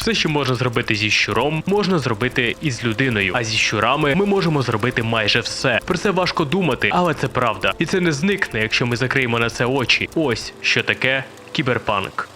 Все, що можна зробити зі щуром, можна зробити і з людиною. А зі щурами ми можемо зробити майже все. Про це важко думати, але це правда. І це не зникне, якщо ми закриємо на це очі. Ось що таке кіберпанк.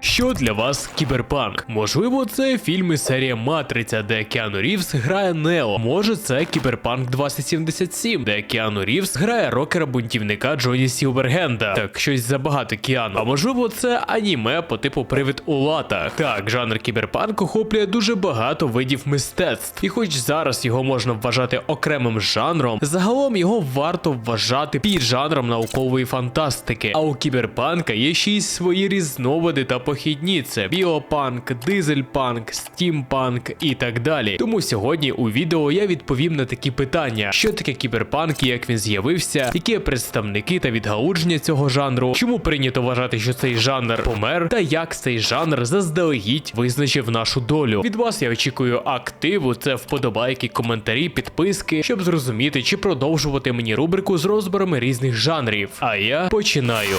Що для вас кіберпанк? Можливо, це фільм із серії Матриця, де Кіану Рівз грає Нео. Може, це Кіберпанк 2077, де Кіану Рівз грає рокера бунтівника Джоні Сілвергенда. Так, щось забагато Кіану. А можливо, це аніме по типу Привид у латах. Так, жанр кіберпанк охоплює дуже багато видів мистецтв. І хоч зараз його можна вважати окремим жанром, загалом його варто вважати піджанром наукової фантастики. А у кіберпанка є ще й свої різновиди та похідні: це біопанк, дизельпанк, стімпанк і так далі. Тому сьогодні у відео я відповім на такі питання: що таке кіберпанк і як він з'явився, які представники та відгалудження цього жанру, чому прийнято вважати, що цей жанр помер, та як цей жанр заздалегідь визначив нашу долю. Від вас я очікую активу, це вподобайки, коментарі, підписки, щоб зрозуміти, чи продовжувати мені рубрику з розборами різних жанрів. А я починаю.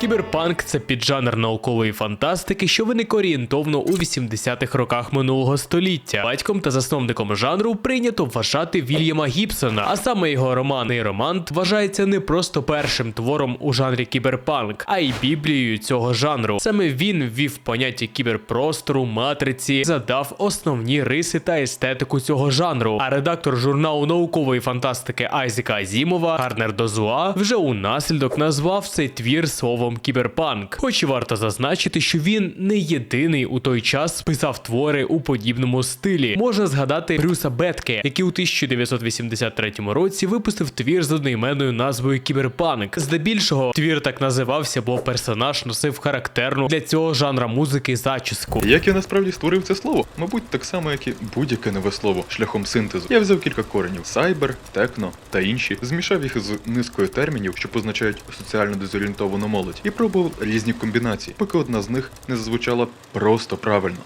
Кіберпанк це піджанр наукової фантастики, що виник орієнтовно у 80-х роках минулого століття. Батьком та засновником жанру прийнято вважати Вільяма Гібсона, а саме його роман «Нейромант» вважається не просто першим твором у жанрі кіберпанк, а й біблією цього жанру. Саме він ввів поняття кіберпростору, матриці, задав основні риси та естетику цього жанру. А редактор журналу наукової фантастики Айзека Азімова Гарнер Дозуа вже у наслідок назвав цей твір словом кіберпанк. Хоч і варто зазначити, що він не єдиний у той час писав твори у подібному стилі. Можна згадати Брюса Бетке, який у 1983 році випустив твір з одноіменною назвою Кіберпанк. Здебільшого твір так називався, бо персонаж носив характерну для цього жанра музики зачіску. Як я насправді створив це слово? Мабуть, так само, як і будь-яке нове слово шляхом синтезу. Я взяв кілька коренів: сайбер, техно та інші, змішав їх з низкою термінів, що позначають соціально дезорієнтовану молодь, і пробував різні комбінації, поки одна з них не зазвучала просто правильно.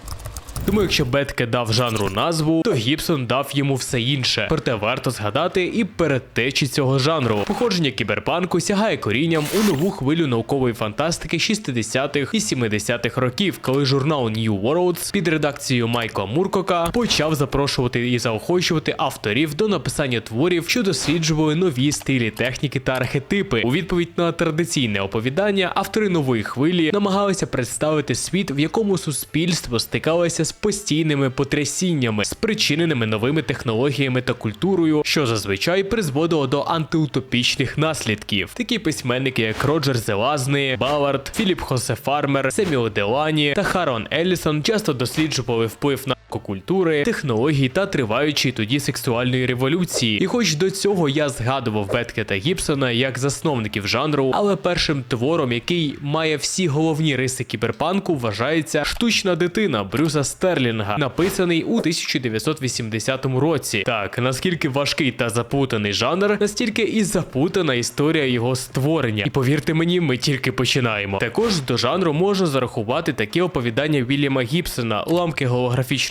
Тому, якщо Бетке дав жанру назву, то Гібсон дав йому все інше. Проте варто згадати і передтечі цього жанру. Походження кіберпанку сягає корінням у нову хвилю наукової фантастики 60-х і 70-х років, коли журнал New Worlds під редакцією Майкла Муркока почав запрошувати і заохочувати авторів до написання творів, що досліджували нові стилі техніки та архетипи. У відповідь на традиційне оповідання автори нової хвилі намагалися представити світ, в якому суспільство стикалося з постійними потрясіннями, спричиненими новими технологіями та культурою, що зазвичай призводило до антиутопічних наслідків. Такі письменники, як Роджер Зелазний, Балард, Філіп Хосе Фармер, Семіо Делані та Харон Еллісон часто досліджували вплив на культури, технології та триваючої тоді сексуальної революції. І хоч до цього я згадував Бетке та Гібсона як засновників жанру, але першим твором, який має всі головні риси кіберпанку, вважається штучна дитина Брюса Стерлінга, написаний у 1980 році. Так, наскільки важкий та запутаний жанр, настільки і запутана історія його створення. І повірте мені, ми тільки починаємо. Також до жанру можна зарахувати такі оповідання Вільяма Гібсона, ламки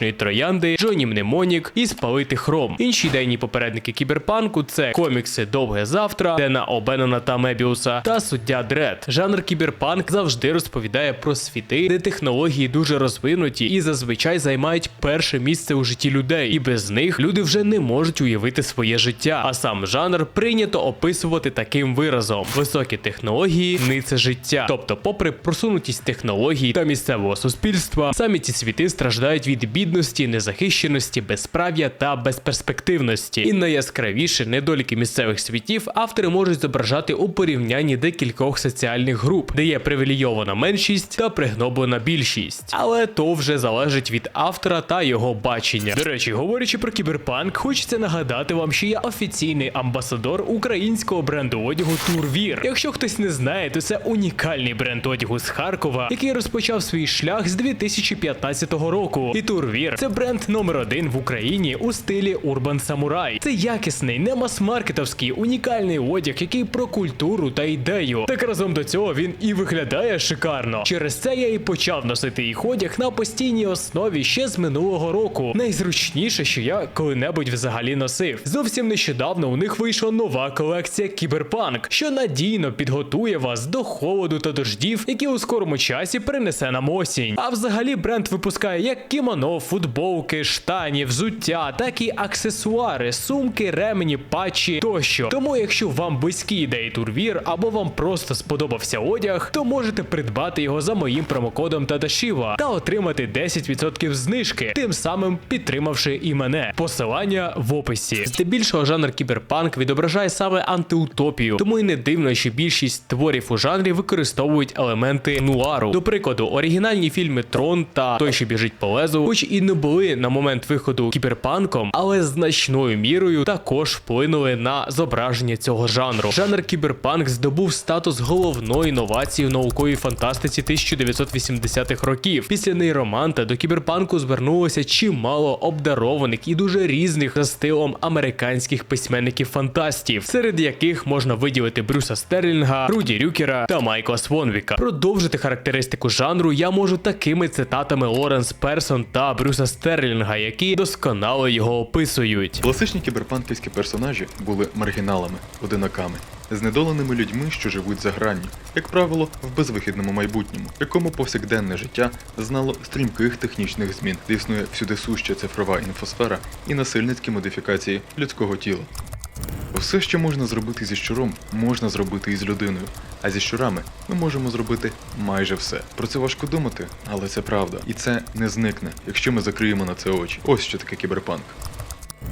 голографічної троянди, Джоні Мнемонік і спалити хром. Інші ідейні попередники кіберпанку це комікси Довге завтра, Дена Обенона та Мебіуса та суддя Дред. Жанр кіберпанк завжди розповідає про світи, де технології дуже розвинуті і зазвичай займають перше місце у житті людей. І без них люди вже не можуть уявити своє життя. А сам жанр прийнято описувати таким виразом: високі технології, нице життя. Тобто, попри просунутість технологій та місцевого суспільства, самі ці світи страждають від бідності, незахищеності, безправ'я та безперспективності. І найяскравіше недоліки місцевих світів автори можуть зображати у порівнянні декількох соціальних груп, де є привілейована меншість та пригноблена більшість. Але то вже залежить від автора та його бачення. До речі, говорячи про кіберпанк, хочеться нагадати вам, що я офіційний амбасадор українського бренду одягу Турвір. Якщо хтось не знає, то це унікальний бренд одягу з Харкова, який розпочав свій шлях з 2015 року. І Турвір Wear. Це бренд номер один в Україні у стилі Urban Samurai. Це якісний, не мас-маркетовський, унікальний одяг, який про культуру та ідею. Так разом до цього він і виглядає шикарно. Через це я і почав носити їх одяг на постійній основі ще з минулого року. Найзручніше, що я коли-небудь взагалі носив. Зовсім нещодавно у них вийшла нова колекція Кіберпанк, що надійно підготує вас до холоду та дождів, які у скорому часі принесе нам осінь. А взагалі бренд випускає як кімоно, футболки, штані, взуття, так і аксесуари, сумки, ремені, патчі тощо. Тому, якщо вам близькі ідеї турвір або вам просто сподобався одяг, то можете придбати його за моїм промокодом Тадашіва та отримати 10% знижки, тим самим підтримавши і мене. Посилання в описі. Здебільшого жанр кіберпанк відображає саме антиутопію, тому і не дивно, що більшість творів у жанрі використовують елементи нуару. До прикладу, оригінальні фільми Трон та Той, що біжить по лезу, хоч і не були на момент виходу кіберпанком, але значною мірою також вплинули на зображення цього жанру. Жанр кіберпанк здобув статус головної новації в науковій фантастиці 1980-х років. Після нейроманта до кіберпанку звернулося чимало обдарованих і дуже різних за стилом американських письменників-фантастів, серед яких можна виділити Брюса Стерлінга, Руді Рюкера та Майкла Свонвіка. Продовжити характеристику жанру я можу такими цитатами Лоренс Персон та Брюса Стерлінга, які досконало його описують. Класичні кіберпанківські персонажі були маргіналами, одинаками, знедоленими людьми, що живуть за гранню, як правило, в безвихідному майбутньому, якому повсякденне життя знало стрімких технічних змін, де всюди суща цифрова інфосфера і насильницькі модифікації людського тіла. Все, що можна зробити зі щуром, можна зробити і з людиною. А зі щурами ми можемо зробити майже все. Про це важко думати, але це правда. І це не зникне, якщо ми закриємо на це очі. Ось що таке кіберпанк.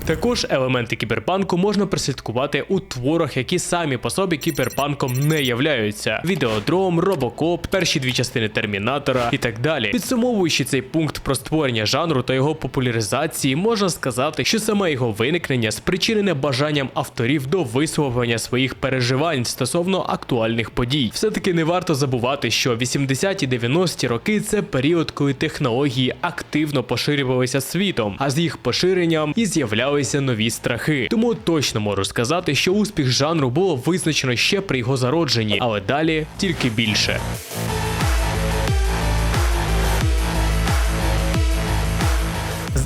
Також елементи кіберпанку можна прослідкувати у творах, які самі по собі кіберпанком не являються: Відеодром, Робокоп, перші дві частини Термінатора і так далі. Підсумовуючи цей пункт про створення жанру та його популяризації, можна сказати, що саме його виникнення спричинене бажанням авторів до висловлення своїх переживань стосовно актуальних подій. Все-таки не варто забувати, що 80-ті 90-ті роки це період, коли технології активно поширювалися світом, а з їх поширенням і з'являлися нові страхи. Тому точно можу сказати, що успіх жанру було визначено ще при його зародженні, але далі тільки більше.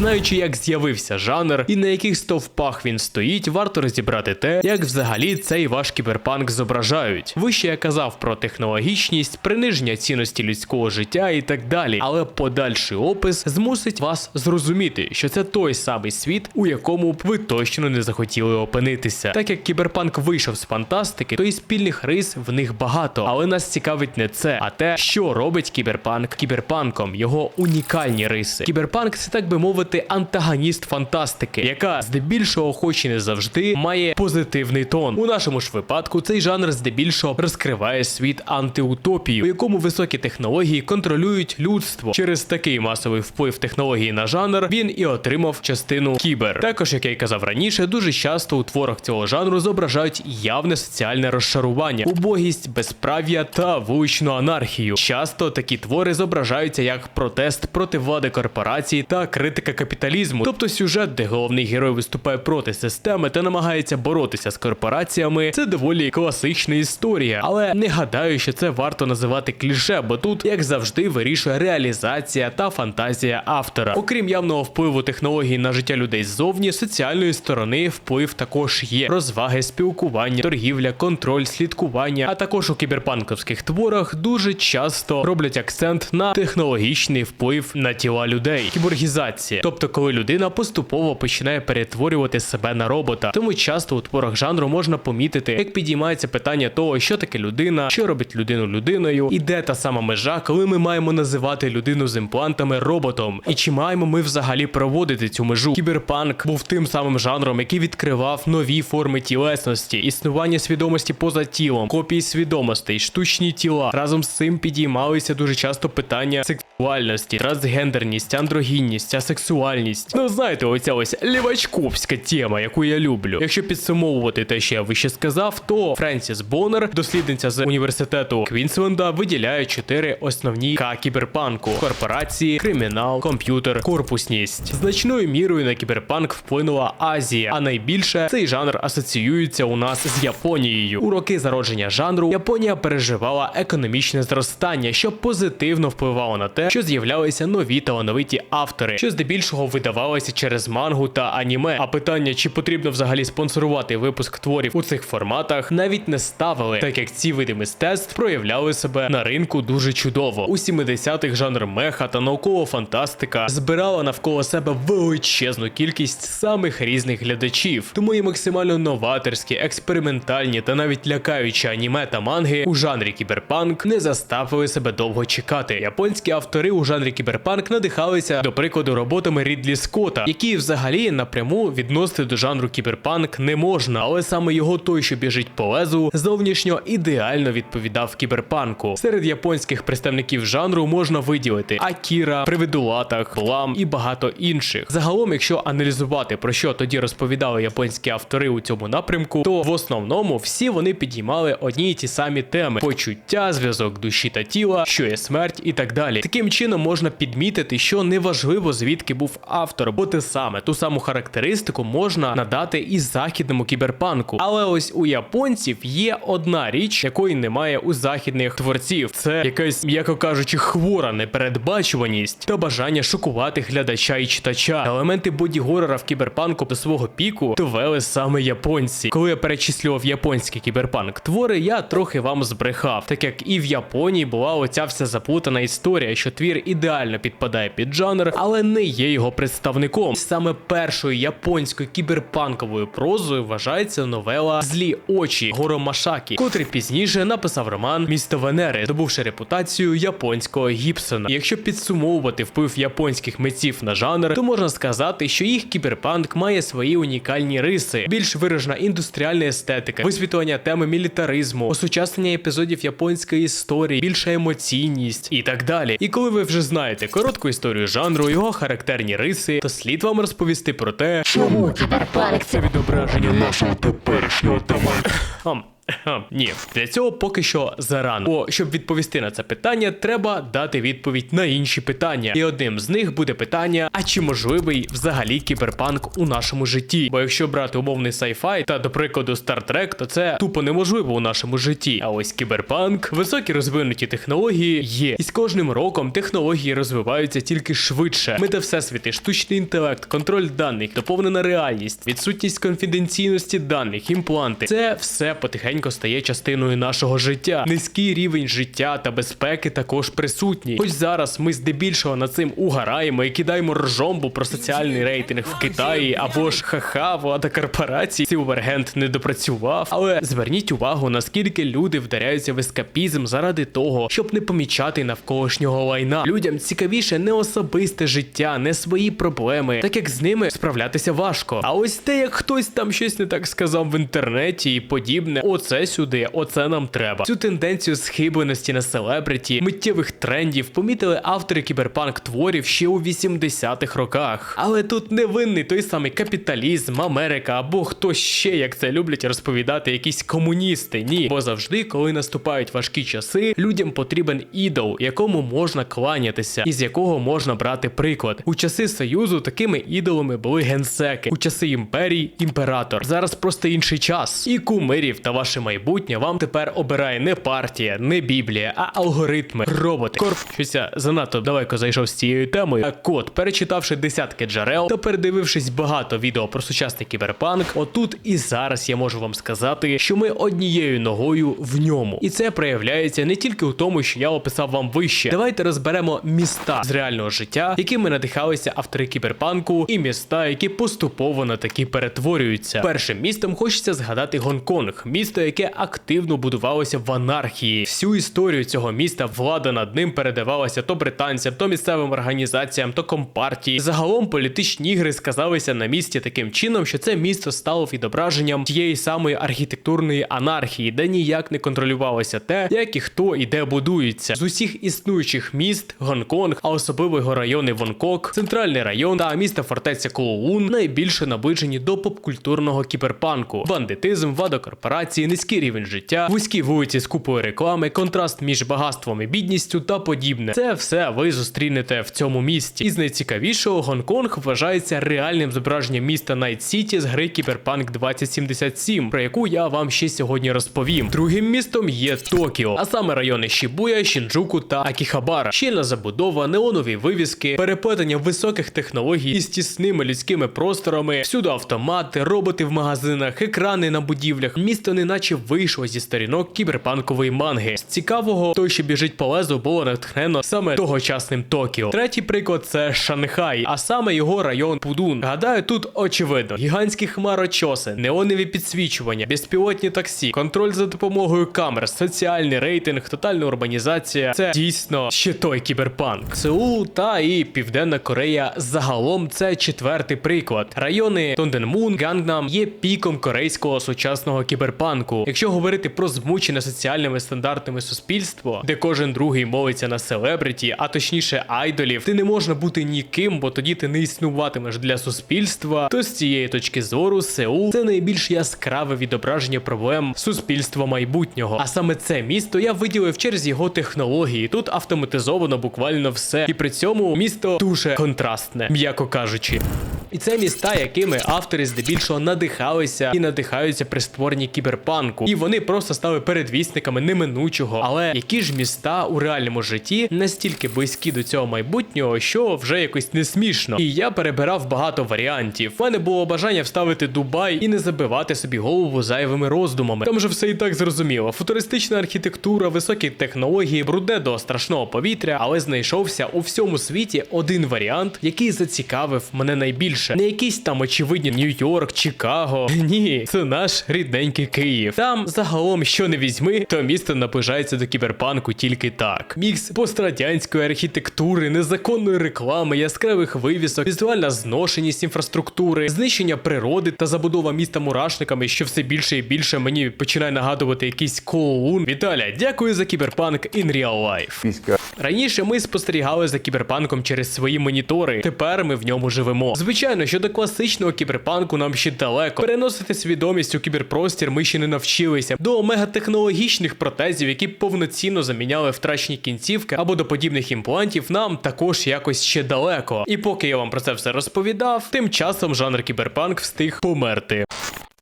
Знаючи, як з'явився жанр і на яких стовпах він стоїть, варто розібрати те, як взагалі цей ваш кіберпанк зображають. Вище я казав про технологічність, приниження цінності людського життя і так далі. Але подальший опис змусить вас зрозуміти, що це той самий світ, у якому б ви точно не захотіли опинитися. Так як кіберпанк вийшов з фантастики, то і спільних рис в них багато. Але нас цікавить не це, а те, що робить кіберпанк кіберпанком, його унікальні риси. Кіберпанк це так би мовити антагоніст фантастики, яка здебільшого, хоч і не завжди, має позитивний тон. У нашому ж випадку цей жанр здебільшого розкриває світ антиутопії, у якому високі технології контролюють людство. Через такий масовий вплив технології на жанр він і отримав частину кібер. Також, як я й казав раніше, дуже часто у творах цього жанру зображають явне соціальне розшарування, убогість, безправ'я та вуличну анархію. Часто такі твори зображаються як протест проти влади корпорації та критика капіталізму, тобто сюжет, де головний герой виступає проти системи та намагається боротися з корпораціями. Це доволі класична історія, але не гадаю, що це варто називати кліше, бо тут, як завжди, вирішує реалізація та фантазія автора. Окрім явного впливу технологій на життя людей ззовні, соціальної сторони вплив також є: розваги, спілкування, торгівля, контроль, слідкування. А також у кіберпанковських творах дуже часто роблять акцент на технологічний вплив на тіла людей. Кіборгізація, тобто коли людина поступово починає перетворювати себе на робота. Тому часто у творах жанру можна помітити, як підіймається питання того, що таке людина, що робить людину людиною, і де та сама межа, коли ми маємо називати людину з імплантами роботом, і чи маємо ми взагалі проводити цю межу? Кіберпанк був тим самим жанром, який відкривав нові форми тілесності, існування свідомості поза тілом, копії свідомостей, штучні тіла. Разом з цим підіймалися дуже часто питання сексуальності, трансгендерність, андрогінність, асексуальність сексуальність. Ну знаєте, оця ось лівачковська тема, яку я люблю. Якщо підсумовувати те, що я вище сказав, то Френсіс Боннер, дослідниця з університету Квінсленда, виділяє чотири основні К кіберпанку: корпорації, кримінал, комп'ютер, корпусність. Значною мірою на кіберпанк вплинула Азія, а найбільше цей жанр асоціюється у нас з Японією. У роки зародження жанру Японія переживала економічне зростання, що позитивно впливало на те, що з'являлися нові талановиті автори, що здебільшого видавалися через мангу та аніме. А питання, чи потрібно взагалі спонсорувати випуск творів у цих форматах, навіть не ставили, так як ці види мистецтв проявляли себе на ринку дуже чудово. У 70-х жанр меха та наукова фантастика збирала навколо себе величезну кількість самих різних глядачів, тому і максимально новаторські, експериментальні та навіть лякаючі аніме та манги у жанрі кіберпанк не заставили себе довго чекати. Японські автори у жанрі кіберпанк надихалися, до прикладу, роботами Рідлі Скотта, які взагалі напряму відносити до жанру кіберпанк не можна, але саме його той, що біжить по лезу, зовнішньо ідеально відповідав кіберпанку. Серед японських представників жанру можна виділити Акіра, Привидулата, Хлам і багато інших. Загалом, якщо аналізувати про що тоді розповідали японські автори у цьому напрямку, то в основному всі вони підіймали одні й ті самі теми: почуття, зв'язок душі та тіла, що є смерть і так далі. Таким чином можна підмітити, що неважливо звідки був автор, бо те саме ту саму характеристику можна надати і західному кіберпанку. Але ось у японців є одна річ, якої немає у західних творців. Це якась, м'яко кажучи, хвора непередбачуваність та бажання шокувати глядача і читача. Елементи боді-горора в кіберпанку до свого піку довели саме японці. Коли я перечислював японський кіберпанк твори, я трохи вам збрехав, так як і в Японії була оця вся заплутана історія, що твір ідеально підпадає під жанр, але не є його представником. Саме першою японською кіберпанковою прозою вважається новела Злі очі Горо Машакі, котрий пізніше написав роман Місто Венери, добувши репутацію японського Гібсона. І якщо підсумовувати вплив японських митців на жанр, то можна сказати, що їх кіберпанк має свої унікальні риси, більш виражена індустріальна естетика, висвітлення теми мілітаризму, осучаснення епізодів японської історії, більша емоційність і так далі. І коли ви вже знаєте коротку історію жанру, його характерні риси, то слід вам розповісти про те, Чому кіберпанк це відображення нашого теперішнього тема. Ні, для цього поки що зарано. Бо щоб відповісти на це питання, треба дати відповідь на інші питання. І одним з них буде питання: а чи можливий взагалі кіберпанк у нашому житті? Бо якщо брати умовний сайфай та, до прикладу, Trek, то це тупо неможливо у нашому житті. А ось кіберпанк, високі розвинуті технології є. І з кожним роком технології розвиваються тільки швидше. Мета всесвіти, штучний інтелект, контроль даних, доповнена реальність, відсутність конфіденційності даних, імпланти. Це все потихеньку стає частиною нашого життя. Низький рівень життя та безпеки також присутній. Хоч зараз ми здебільшого над цим угараємо і кидаємо ржомбу про соціальний рейтинг в Китаї або ж ха-ха, влада корпорацій Silverhand не допрацював. Але зверніть увагу, наскільки люди вдаряються в ескапізм заради того, щоб не помічати навколишнього лайна. Людям цікавіше не особисте життя, не свої проблеми, так як з ними справлятися важко. А ось те, як хтось там щось не так сказав в інтернеті і подібне, оце сюди, оце нам треба. Цю тенденцію схибленості на селебриті, миттєвих трендів помітили автори кіберпанк творів ще у 80-х роках. Але тут не винний той самий капіталізм, Америка або хто ще, як це люблять розповідати, якісь комуністи. Ні, бо завжди, коли наступають важкі часи, людям потрібен ідол, якому можна кланятися, і з якого можна брати приклад. У часи союзу такими ідолами були генсеки, у часи імперії імператор. Зараз просто інший час. І кумирів та ваше майбутнє вам тепер обирає не партія, не біблія, а алгоритми, роботи. Корп щось я занадто далеко зайшов з цією темою. А код, перечитавши десятки джерел та передивившись багато відео про сучасний кіберпанк, отут і зараз я можу вам сказати, що ми однією ногою в ньому. І це проявляється не тільки у тому, що я описав вам вище. Давайте розберемо міста з реального життя, якими надихалися автори кіберпанку, і міста, які поступово на такі перетворюються. Першим містом хочеться згадати Гонконг, місто, яке активно будувалося в анархії. Всю історію цього міста влада над ним передавалася то британцям, то місцевим організаціям, то компартії. Загалом політичні ігри сказалися на місті таким чином, що це місто стало відображенням тієї самої архітектурної анархії, де ніяк не контролювалося те, як і хто і де будується. З усіх існуючих міст Гонконг, а особливо його райони Вонкок, центральний район та місто фортеця Коулун найбільше наближені до попкультурного кіберпанку. Бандитизм, вада корпорації, низький рівень життя, вузькі вулиці з купою реклами, контраст між багатством і бідністю та подібне. Це все ви зустрінете в цьому місті. І з найцікавішого Гонконг вважається реальним зображенням міста Найт Сіті з гри Кіберпанк 2077, про яку я вам ще сьогодні розповім. Другим містом є Токіо, а саме райони Шібуя, Шінджуку та Акіхабара. Щільна забудова, неонові вивіски, переплетення високих технологій із тісними людськими просторами, всюди автомати, роботи в магазинах, екрани на будівлях. Місто неначе вийшло зі сторінок кіберпанкової манги. З цікавого, той, що біжить по лезу, було натхнено саме тогочасним Токіо. Третій приклад це Шанхай, а саме його район Пудун. Гадаю, тут очевидно: гігантські хмарочоси, неонові підсвічування, безпілотні таксі, контроль за допомогою камер, соціальний рейтинг, тотальна урбанізація. Це дійсно ще той кіберпанк. Сеул та і Південна Корея загалом це четвертий приклад. Райони Тонденмун, Гангнам є піком корейського сучасного кіберпанку. Якщо говорити про змучене соціальними стандартами суспільство, де кожен другий мовиться на селебриті, а точніше айдолів, ти не можна бути ніким, бо тоді ти не існуватимеш для суспільства. То з цієї точки зору Сеул це найбільш яскраве відображення проблем суспільства майбутнього. А саме це місто я виділив через його технології. Тут автоматизовано буквально все, і при цьому місто дуже контрастне, м'яко кажучи. І це міста, якими автори здебільшого надихалися і надихаються при створенні кіберпанку. І вони просто стали передвісниками неминучого. Але які ж міста у реальному житті настільки близькі до цього майбутнього, що вже якось не смішно. І я перебирав багато варіантів. У мене було бажання вставити Дубай і не забивати собі голову зайвими роздумами. Там же все і так зрозуміло. Футуристична архітектура, високі технології, брудне до страшного повітря, але знайшовся у всьому світі один варіант, який зацікавив мене найбільше. Не якісь там очевидні Нью-Йорк, Чикаго. Ні, це наш рідненький Київ. Там загалом, що не візьми, то місто наближається до кіберпанку тільки так. Мікс пострадянської архітектури, незаконної реклами, яскравих вивісок, візуальна зношеність інфраструктури, знищення природи та забудова міста мурашниками, що все більше і більше мені починає нагадувати якийсь коун. Віталя, дякую за кіберпанк in real life. Раніше ми спостерігали за кіберпанком через свої монітори. Тепер ми в ньому живемо. Звичайно, що до класичного кіберпанку нам ще далеко. Переносити свідомість у кіберпростір ми ще не навчилися. До мегатехнологічних протезів, які повноцінно заміняли втрачені кінцівки, або до подібних імплантів, нам також якось ще далеко. І поки я вам про це все розповідав, тим часом жанр кіберпанк встиг померти.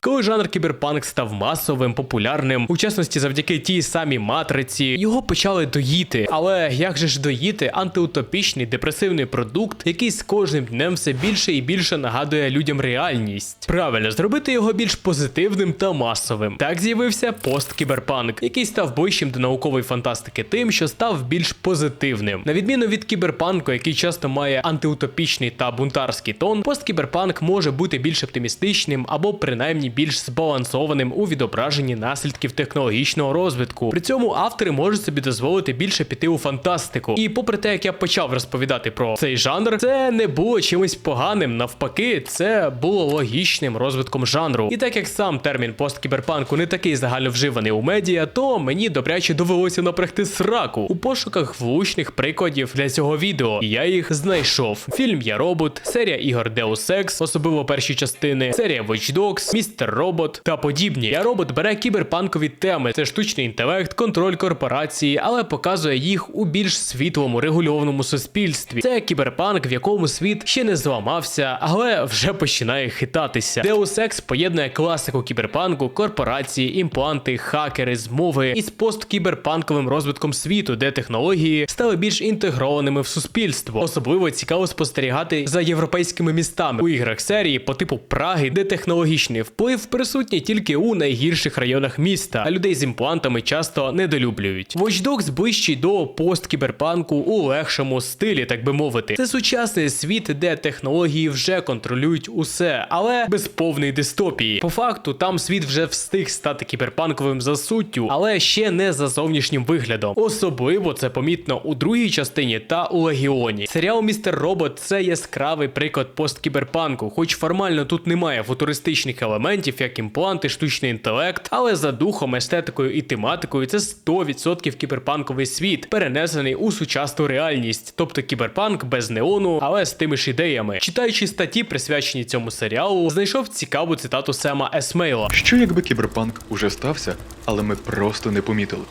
Коли жанр кіберпанк став масовим, популярним, у частності завдяки тій самій матриці, його почали доїти. Але як же ж доїти антиутопічний депресивний продукт, який з кожним днем все більше і більше нагадує людям реальність? Правильно, зробити його більш позитивним та масовим. Так з'явився посткіберпанк, який став ближчим до наукової фантастики тим, що став більш позитивним. На відміну від кіберпанку, який часто має антиутопічний та бунтарський тон, посткіберпанк може бути більш оптимістичним або принаймні більш збалансованим у відображенні наслідків технологічного розвитку. При цьому автори можуть собі дозволити більше піти у фантастику. І попри те, як я почав розповідати про цей жанр, це не було чимось поганим. Навпаки, це було логічним розвитком жанру. І так як сам термін посткіберпанку не такий загальновживаний у медіа, то мені добряче довелося напрягти сраку у пошуках влучних прикладів для цього відео. І я їх знайшов. Фільм Я робот, серія ігор Deus Ex, особливо перші частини, серія Watch Dogs, Містер Робот та подібні. Я робот бере кіберпанкові теми: це штучний інтелект, контроль корпорації, але показує їх у більш світлому регульованому суспільстві. Це кіберпанк, в якому світ ще не зламався, але вже починає хитатися. Deus Ex поєднує класику кіберпанку, корпорації, імпланти, хакери, змови із посткіберпанковим розвитком світу, де технології стали більш інтегрованими в суспільство. Особливо цікаво спостерігати за європейськими містами у іграх серії по типу Праги, де технологічний вплив вплив присутній тільки у найгірших районах міста, а людей з імплантами часто недолюблюють. Watch Dogs ближчий до посткіберпанку у легшому стилі, так би мовити. Це сучасний світ, де технології вже контролюють усе, але без повної дистопії. По факту, там світ вже встиг стати кіберпанковим за суттю, але ще не за зовнішнім виглядом. Особливо це помітно у другій частині та у Легіоні. Серіал Містер Робот це яскравий приклад посткіберпанку, хоч формально тут немає футуристичних елементів, як імпланти, штучний інтелект, але за духом, естетикою і тематикою це 100% кіберпанковий світ, перенесений у сучасну реальність, тобто кіберпанк без неону, але з тими ж ідеями. Читаючи статті, присвячені цьому серіалу, знайшов цікаву цитату Сема Есмейла. Що якби кіберпанк уже стався, але ми просто не помітили?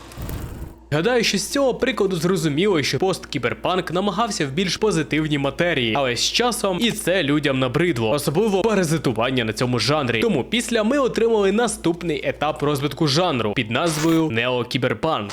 Гадаю, що з цього прикладу зрозуміло, що посткіберпанк намагався в більш позитивній матерії, але з часом і це людям набридло, особливо паразитування на цьому жанрі. Тому після ми отримали наступний етап розвитку жанру під назвою неокіберпанк.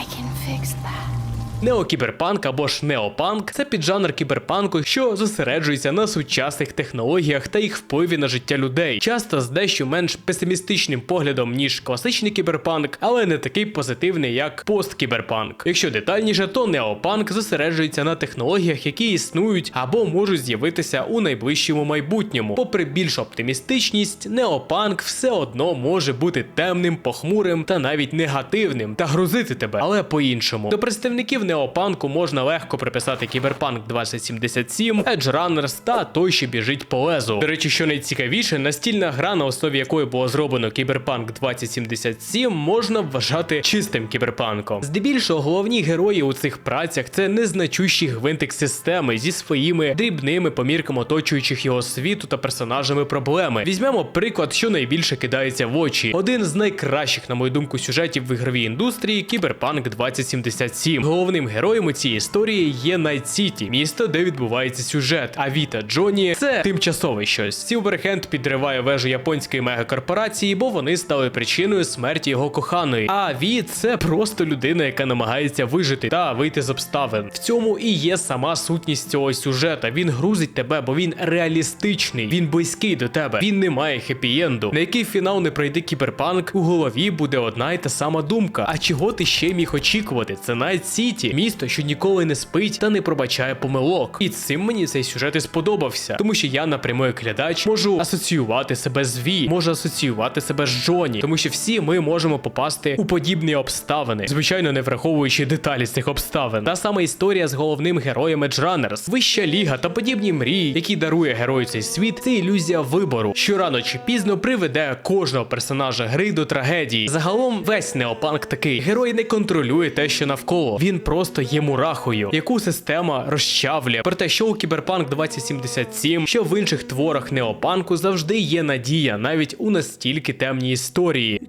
I can fix that. Неокіберпанк або ж неопанк це піджанр кіберпанку, що зосереджується на сучасних технологіях та їх впливі на життя людей, часто з дещо менш песимістичним поглядом ніж класичний кіберпанк, але не такий позитивний, як посткіберпанк. Якщо детальніше, то неопанк зосереджується на технологіях, які існують або можуть з'явитися у найближчому майбутньому. Попри більш оптимістичність, неопанк все одно може бути темним, похмурим та навіть негативним та грузити тебе, але по-іншому. До представників неопанку можна легко приписати Кіберпанк 2077, Edge Runners та той, що біжить по лезу. До речі, що найцікавіше, настільна гра, на основі якої було зроблено Кіберпанк 2077, можна вважати чистим кіберпанком. Здебільшого головні герої у цих працях це незначущий гвинтик системи зі своїми дрібними помірками оточуючих його світу та персонажами проблеми. Візьмемо приклад, що найбільше кидається в очі. Один з найкращих, на мою думку, сюжетів в ігровій індустрії Кіберпанк 2077. Головним героєм у цій історії є Найт Сіті, місто, де відбувається сюжет. А Віта Джоні це тимчасове щось. Сілверхенд підриває вежу японської мегакорпорації, бо вони стали причиною смерті його коханої. А Віт це просто людина, яка намагається вижити та вийти з обставин. В цьому і є сама сутність цього сюжета. Він грузить тебе, бо він реалістичний, він близький до тебе. Він не має хеппі-енду. На який фінал не пройде кіберпанк, у голові буде одна й та сама думка. А чого ти ще міг очікувати? Це Найт Сіті, місто, що ніколи не спить та не пробачає помилок. І цим мені цей сюжет і сподобався, тому що я напряму як глядач можу асоціювати себе з Ві, можу асоціювати себе з Джоні, тому що всі ми можемо попасти у подібні обставини, звичайно, не враховуючи деталі цих обставин. Та сама історія з головним героєм Edge. Вища ліга та подібні мрії, які дарує герою цей світ, це ілюзія вибору, що рано чи пізно приведе кожного персонажа гри до трагедії. Загалом весь неопанк такий. Герой не контролює те, що навколо. Він просто є мурахою, яку система розчавлює. Проте, що у Кіберпанк 2077, що в інших творах неопанку завжди є надія, навіть у настільки темній історії.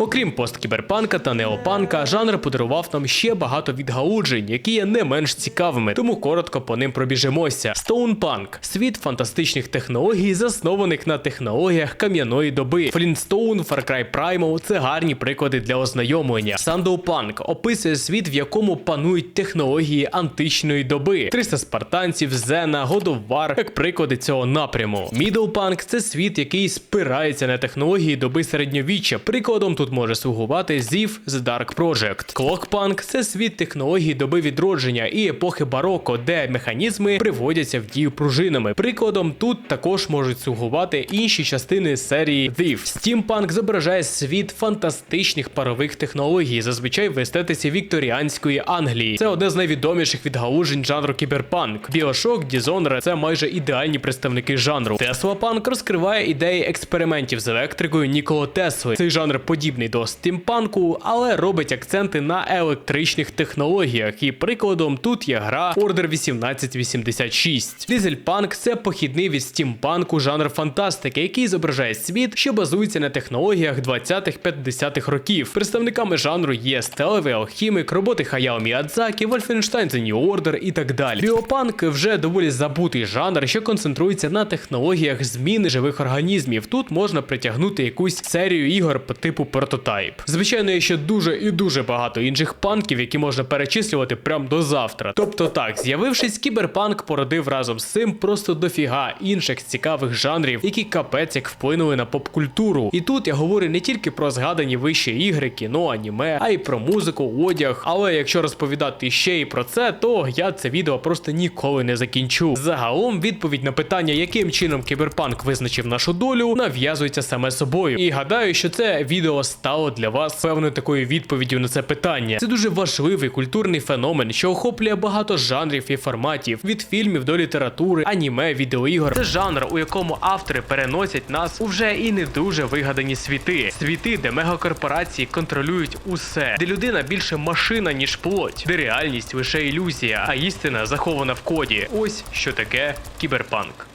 Окрім посткіберпанка та неопанка, жанр подарував нам ще багато відгалуджень, які є не менш цікавими, тому коротко по ним пробіжимося. Стоунпанк світ фантастичних технологій, заснованих на технологіях кам'яної доби. Флінстоун, Far Cry Primal – це гарні приклади для ознайомлення. Сандоупанк описує світ, в якому панують технології античної доби. 300 спартанців, Зена, Годовар, як приклади цього напряму. Мідлпанк це світ, який спирається на технології доби середньовіччя. Прикладом тут може слугувати Зів з Dark Project. Клокпанк це світ технологій доби відродження і епохи бароко, де механізми приводяться в дію пружинами. Прикладом тут також можуть слугувати інші частини серії Thief. Стімпанк зображає світ фантастичних парових технологій, зазвичай в естетиці вікторіанської Англії. Це одне з найвідоміших відгалужень жанру кіберпанк. Біошок, Dishonored – це майже ідеальні представники жанру. Теслапанк розкриває ідеї експериментів з електрикою Ніколо Тесли. Цей жанр подібний до стімпанку, але робить акценти на електричних технологіях. І прикладом тут є гра Order 1886. Дизельпанк це похідний від стімпанку жанр фантастики, який зображає світ, що базується на технологіях 20-50-х років. Представниками жанру є стелевий алхімик, роботи Хаяо Міядзакі, Wolfenstein The New Order і так далі. Біопанк вже доволі забутий жанр, що концентрується на технологіях зміни живих організмів. Тут можна притягнути якусь серію ігор по типу прототайп. Звичайно, є ще дуже і дуже багато інших панків, які можна перечислювати прям до завтра. Тобто так, з'явившись, кіберпанк породив разом з цим просто дофіга інших цікавих жанрів, які капець як вплинули на поп-культуру. І тут я говорю не тільки про згадані вище ігри, кіно, аніме, а й про музику, одяг. Але якщо розповідати ще і про це, то я це відео просто ніколи не закінчу. Загалом відповідь на питання, яким чином кіберпанк визначив нашу долю, нав'язується саме собою. І гадаю, що це відео стало для вас певною такою відповіддю на це питання. Це дуже важливий культурний феномен, що охоплює багато жанрів і форматів від фільмів до літератури, аніме, відеоігор. Це жанр, у якому автори переносять нас у вже і не дуже вигадані світи. Світи, де мегакорпорації контролюють усе, де людина більше машина, ніж плоть, де реальність лише ілюзія, а істина захована в коді. Ось що таке кіберпанк.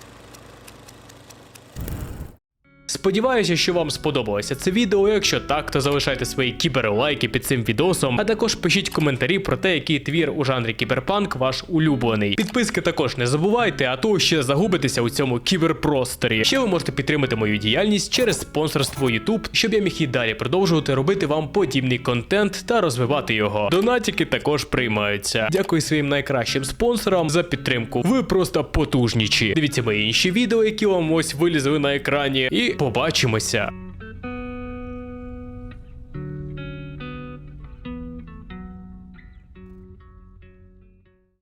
Сподіваюся, що вам сподобалося це відео. Якщо так, то залишайте свої кіберлайки під цим відосом, а також пишіть коментарі про те, який твір у жанрі кіберпанк ваш улюблений. Підписки також не забувайте, а то ще загубитеся у цьому кіберпросторі. Ще ви можете підтримати мою діяльність через спонсорство YouTube, щоб я міг і далі продовжувати робити вам подібний контент та розвивати його. Донатики також приймаються. Дякую своїм найкращим спонсорам за підтримку. Ви просто потужнічі. Дивіться мої інші відео, які вам ось вилізли на екрані, і побачимося.